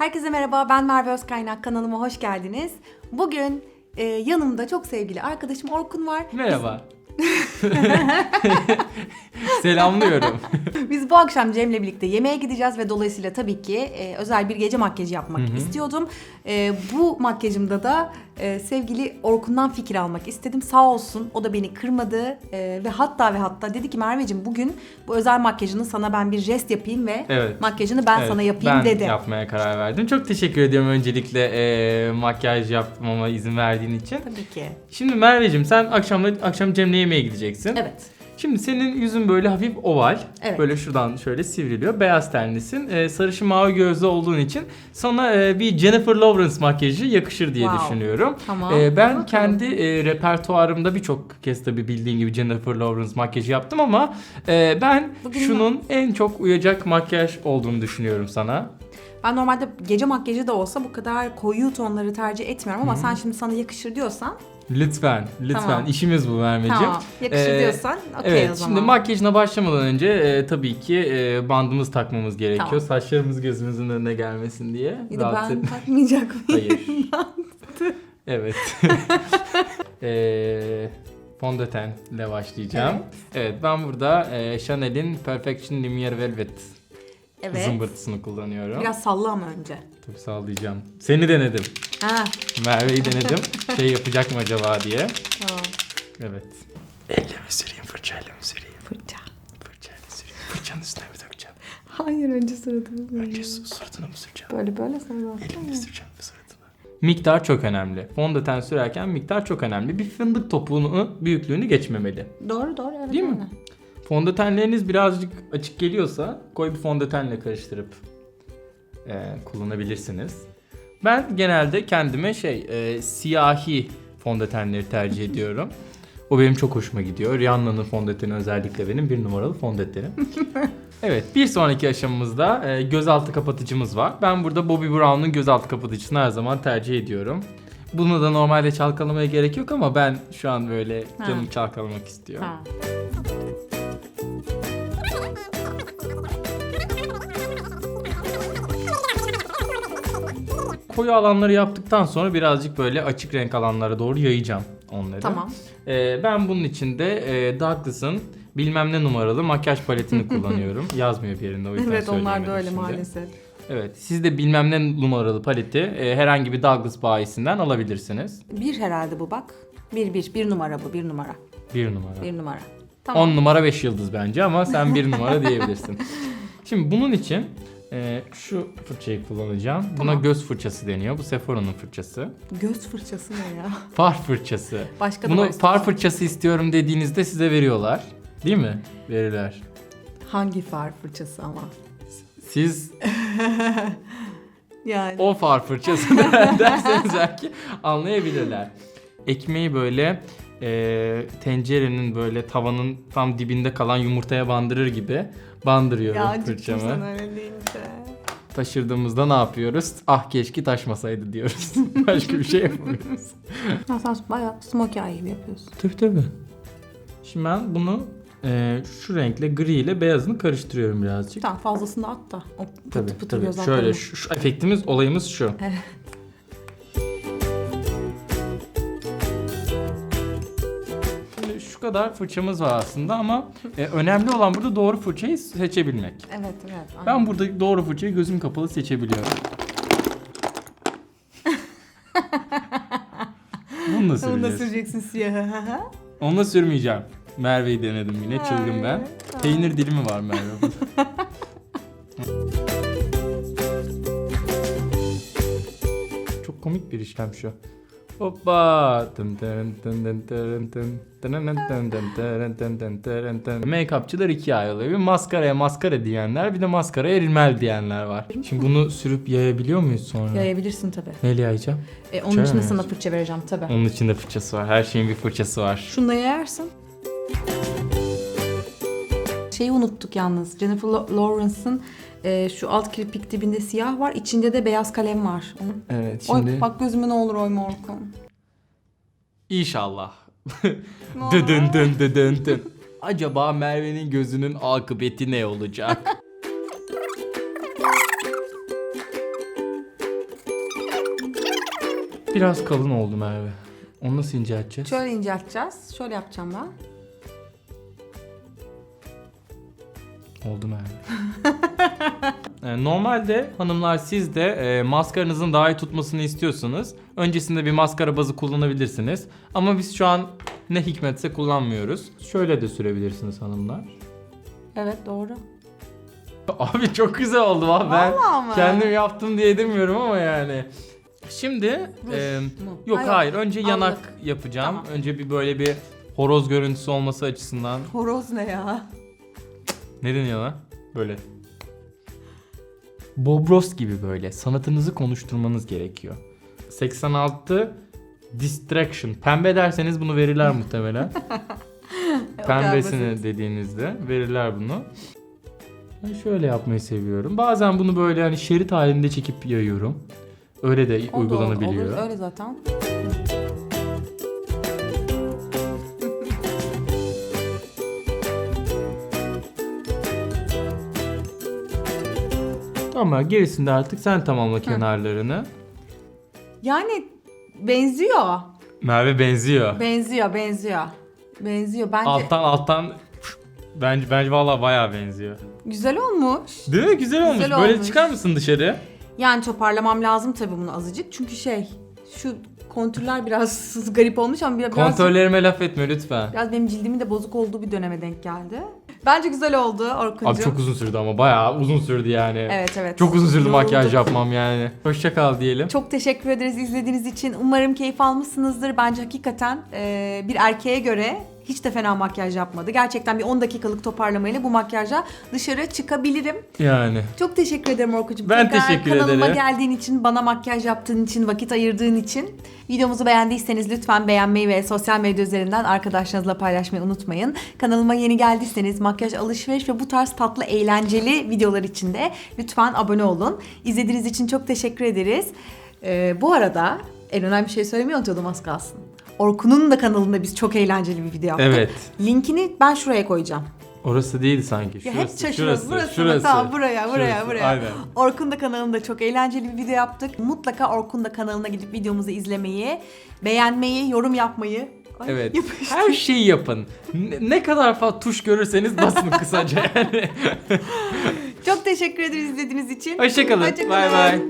Herkese merhaba, ben Merve Özkaynak. Kanalıma hoş geldiniz. Bugün e, yanımda çok sevgili arkadaşım Orkun var. Merhaba. Selamlıyorum. Biz bu akşam Cem'le birlikte yemeğe gideceğiz ve dolayısıyla tabii ki e, özel bir gece makyajı yapmak istiyordum. E, bu makyajımda da e, sevgili Orkun'dan fikir almak istedim. Sağ olsun o da beni kırmadı e, ve hatta ve hatta dedi ki Merveciğim bugün bu özel makyajını sana ben bir jest yapayım ve Evet. makyajını ben Evet, sana yapayım ben dedi. yapmaya karar verdim. Çok teşekkür ediyorum öncelikle e, makyaj yapmama izin verdiğin için. Tabii ki. Şimdi Merveciğim sen akşamla akşam Cem'le yemeğe gideceksin. Evet. Şimdi senin yüzün böyle hafif oval. Evet. Böyle şuradan şöyle sivriliyor. Beyaz tenlisin. E, sarışın mavi gözlü olduğun için sana e, bir Jennifer Lawrence makyajı yakışır diye Wow. düşünüyorum. Tamam. E, ben Bakalım. kendi e, repertuarımda birçok kez tabii bildiğin gibi Jennifer Lawrence makyajı yaptım ama e, ben Bugün şunun en çok uyacak makyaj olduğunu düşünüyorum sana. Ben normalde gece makyajı da olsa bu kadar koyu tonları tercih etmiyorum ama sen şimdi sana yakışır diyorsan Lütfen, lütfen. Tamam. İşimiz bu Merveciğim. tamam yakışır Ee, diyorsan okey Evet, o zaman. şimdi makyajına başlamadan önce e, tabii ki e, bandımız takmamız gerekiyor. Tamam. Saçlarımız gözümüzün önüne gelmesin diye. Bir de ben et- takmayacak mıyım? Hayır. evet. e, fondötenle başlayacağım. Evet. ben burada e, Chanel'in Perfection Lumiere Velvet Evet. zımbırtısını kullanıyorum. Biraz salla ama önce. Tabii sağlayacağım. Seni denedim. Ha, Merve'yi denedim. şey yapacak mı acaba diye. tamam. Evet. Elle mi süreyim, fırçayla mı süreyim? Fırça. Fırçayla süreyim. Fırçanın üstüne mi dökeceğim? Hayır önce suratımı Önce su- suratına mı süreceğim? Böyle böyle sonra Elimle süreceğim mi suratına? Miktar çok önemli. Fondöten sürerken miktar çok önemli. Bir fındık topuğunu büyüklüğünü geçmemeli. Doğru doğru evet. Değil mi? aynen. Fondötenleriniz birazcık açık geliyorsa koyu bir fondötenle karıştırıp e, kullanabilirsiniz. Ben genelde kendime şey e, siyahi fondötenleri tercih ediyorum. O benim çok hoşuma gidiyor. Rihanna'nın fondöteni özellikle benim bir numaralı fondötenim. evet bir sonraki aşamamızda e, gözaltı kapatıcımız var. Ben burada Bobbi Brown'un gözaltı kapatıcısını her zaman tercih ediyorum. Bunu da normalde çalkalamaya gerek yok ama ben şu an böyle canım çalkalamak istiyor. Ha. Koyu alanları yaptıktan sonra birazcık böyle açık renk alanlara doğru yayacağım onları. Tamam. Ee, ben bunun için de e, Douglas'ın bilmem ne numaralı makyaj paletini kullanıyorum. Yazmıyor bir yerinde o yüzden Evet onlar da öyle şimdi. maalesef. Evet siz de bilmem ne numaralı paleti e, herhangi bir Douglas bayisinden alabilirsiniz. Bir herhalde bu bak. Bir bir. Bir numara bu. Bir numara. Bir numara. Bir numara. Tamam. 10 numara 5 yıldız bence ama sen bir numara diyebilirsin. Şimdi bunun için e, şu fırçayı kullanacağım. Buna Tamam. göz fırçası deniyor. Bu Sephora'nın fırçası. Göz fırçası ne ya? Far fırçası. Başka da Bunu var far istiyorsan. fırçası istiyorum dediğinizde size veriyorlar. Değil mi? Verirler. Hangi far fırçası ama? Siz Yani. o far fırçası der- derseniz belki anlayabilirler. Ekmeği böyle e, tencerenin böyle tavanın tam dibinde kalan yumurtaya bandırır gibi bandırıyorum ya fırçamı. sana öyle deyince. Taşırdığımızda ne yapıyoruz? Ah keşke taşmasaydı diyoruz. Başka bir şey yapamıyoruz. Ya sen bayağı smokey gibi yapıyorsun. Tabii tabii. Şimdi ben bunu e, şu renkle gri ile beyazını karıştırıyorum birazcık. Tamam fazlasını at da. O pıtı Tabii pıtı tabii. Şöyle şu, şu efektimiz olayımız şu. Evet. Kadar fırçamız var aslında ama e, önemli olan burada doğru fırçayı seçebilmek. Evet evet. Ben burada doğru fırçayı gözüm kapalı seçebiliyorum. Bununla Onu da süreceğiz. süreceksin siyahı. Onunla sürmeyeceğim. Merve'yi denedim yine çılgın ben. Ay. Peynir dilimi var Merve burada. Çok komik bir işlem şu. Hoppa. Make-upçılar ikiye ayrılıyor. Bir maskaraya maskara diyenler bir de maskaraya rimel diyenler var. Şimdi bunu sürüp yayabiliyor muyuz sonra? Yayabilirsin tabii. Neyle yayacağım? E, onun için de mi? sana fırça vereceğim tabii. Onun içinde fırçası var. Her şeyin bir fırçası var. Şununla yayarsın. Şeyi unuttuk yalnız. Jennifer Lawrence'ın e, şu alt kirpik dibinde siyah var. içinde de beyaz kalem var. Onun. Evet Oy, bak gözüme ne olur oyma Orkun. İnşallah. Ne olur. Dıdın dın dıdın dın. Acaba Merve'nin gözünün akıbeti ne olacak? Biraz kalın oldu Merve. Onu nasıl incelteceğiz? Şöyle incelteceğiz. Şöyle yapacağım ben. Oldu Merve. E, Normalde hanımlar siz de e, maskaranızın daha iyi tutmasını istiyorsanız öncesinde bir maskara bazı kullanabilirsiniz. Ama biz şu an ne hikmetse kullanmıyoruz. Şöyle de sürebilirsiniz hanımlar. Evet doğru. Abi çok güzel oldu valla ben Vallahi kendim yaptım diye demiyorum ama yani. Şimdi Ruj e, mu? yok Ha, hayır önce yanak Allık. yapacağım. Tamam. Önce bir böyle bir horoz görüntüsü olması açısından. Horoz ne ya? Ne deniyor lan? Böyle. Bob Ross gibi böyle sanatınızı konuşturmanız gerekiyor. 86 Distraction. Pembe derseniz bunu verirler muhtemelen. Pembesini dediğinizde verirler bunu. Ben şöyle yapmayı seviyorum. Bazen bunu böyle hani şerit halinde çekip yayıyorum. Öyle de O da uygulanabiliyor. Olur, öyle zaten. Ama gerisinde artık sen tamamla kenarlarını. Yani benziyor. Merve benziyor. Benziyor, benziyor. Benziyor. Bence Alttan alttan bence bence vallahi bayağı benziyor. güzel olmuş. Değil mi? Güzel olmuş. Güzel Böyle olmuş. çıkar mısın dışarı? Yani toparlamam lazım tabii bunu azıcık. Çünkü şey, şu kontürler biraz garip olmuş ama biraz, Kontörlerime laf etme lütfen. biraz benim cildimin de bozuk olduğu bir döneme denk geldi. Bence güzel oldu Orkuncuğum. Abi çok uzun sürdü ama bayağı uzun sürdü yani. Evet evet. Çok uzun sürdü Yoruldum. makyaj yapmam yani. Hoşça kal diyelim. Çok teşekkür ederiz izlediğiniz için. Umarım keyif almışsınızdır. Bence hakikaten e, bir erkeğe göre hiç de fena makyaj yapmadı. Gerçekten bir 10 dakikalık toparlamayla bu makyajla dışarı çıkabilirim. Yani. Çok teşekkür ederim Orkucuğum. Ben Tekrar teşekkür kanalıma ederim. geldiğin için, bana makyaj yaptığın için, vakit ayırdığın için. Videomuzu beğendiyseniz lütfen beğenmeyi ve sosyal medya üzerinden arkadaşlarınızla paylaşmayı unutmayın. Kanalıma yeni geldiyseniz makyaj, alışveriş ve bu tarz tatlı, eğlenceli videolar için de lütfen abone olun. İzlediğiniz için çok teşekkür ederiz. Ee, bu arada en önemli bir şey söylemeyi unutuyordum az kalsın. Orkun'un da kanalında biz çok eğlenceli bir video yaptık. Evet. Linkini ben şuraya koyacağım. Orası değildi sanki. Ya Şurası, hep şaşırıyoruz. şurası, Burası, şurası. mı? Tamam buraya, buraya, Şurası, buraya. Aynen. Orkun da kanalında çok eğlenceli bir video yaptık. Mutlaka Orkun da kanalına gidip videomuzu izlemeyi, beğenmeyi, yorum yapmayı. Ay, Evet. yapıştı. Her şeyi yapın. Ne, ne kadar fazla tuş görürseniz basın kısaca yani. Çok teşekkür ederiz izlediğiniz için. Hoşçakalın. Hoşça Bay bay.